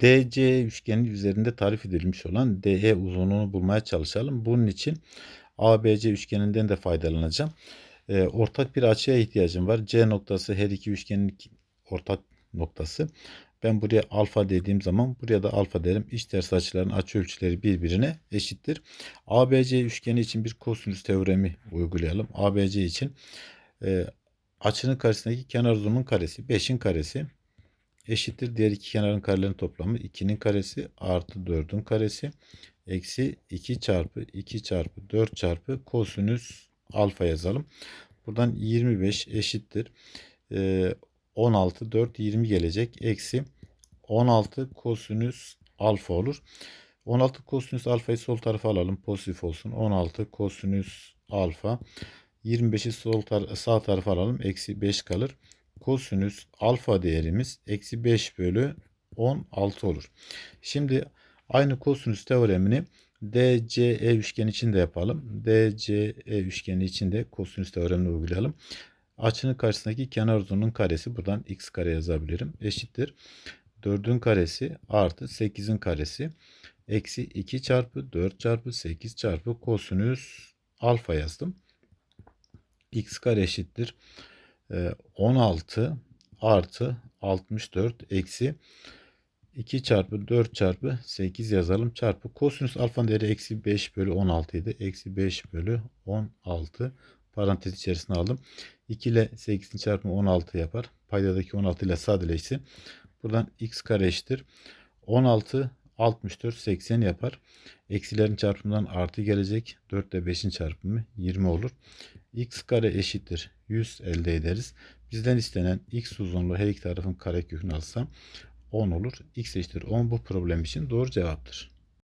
DC üçgeni üzerinde tarif edilmiş olan DE uzunluğunu bulmaya çalışalım. Bunun için ABC üçgeninden de faydalanacağım. Ee, ortak bir açıya ihtiyacım var. C noktası her iki üçgenin ortak noktası. Ben buraya alfa dediğim zaman buraya da alfa derim. İç ters açıların açı ölçüleri birbirine eşittir. ABC üçgeni için bir kosinüs teoremi uygulayalım. ABC için e, açının karşısındaki kenar uzunluğunun karesi 5'in karesi eşittir. Diğer iki kenarın karelerinin toplamı 2'nin karesi artı 4'ün karesi eksi 2 çarpı 2 çarpı 4 çarpı kosinüs alfa yazalım. Buradan 25 eşittir. Ee, 16 4 20 gelecek. Eksi 16 kosinüs alfa olur. 16 kosinüs alfayı sol tarafa alalım. Pozitif olsun. 16 kosinüs alfa. 25'i sol tar sağ tarafa alalım. Eksi 5 kalır. Kosinüs alfa değerimiz eksi 5 bölü 16 olur. Şimdi aynı kosinüs teoremini DCE üçgeni için de yapalım. DCE üçgeni için de kosinüs teoremini uygulayalım. Açının karşısındaki kenar uzunluğunun karesi buradan x kare yazabilirim. Eşittir. 4'ün karesi artı 8'in karesi eksi 2 çarpı 4 çarpı 8 çarpı kosinüs alfa yazdım. x kare eşittir. 16 artı 64 eksi 2 çarpı 4 çarpı 8 yazalım. Çarpı kosinüs alfanın değeri eksi 5 bölü 16 idi. Eksi 5 bölü 16 parantez içerisine aldım. 2 ile 8'in çarpımı 16 yapar. Paydadaki 16 ile sadeleşsin. Buradan x kare eşittir. 16 64 80 yapar. Eksilerin çarpımından artı gelecek. 4 ile 5'in çarpımı 20 olur. x kare eşittir 100 elde ederiz. Bizden istenen x uzunluğu her iki tarafın karekökünü alsam 10 olur. x eşittir 10 bu problem için doğru cevaptır.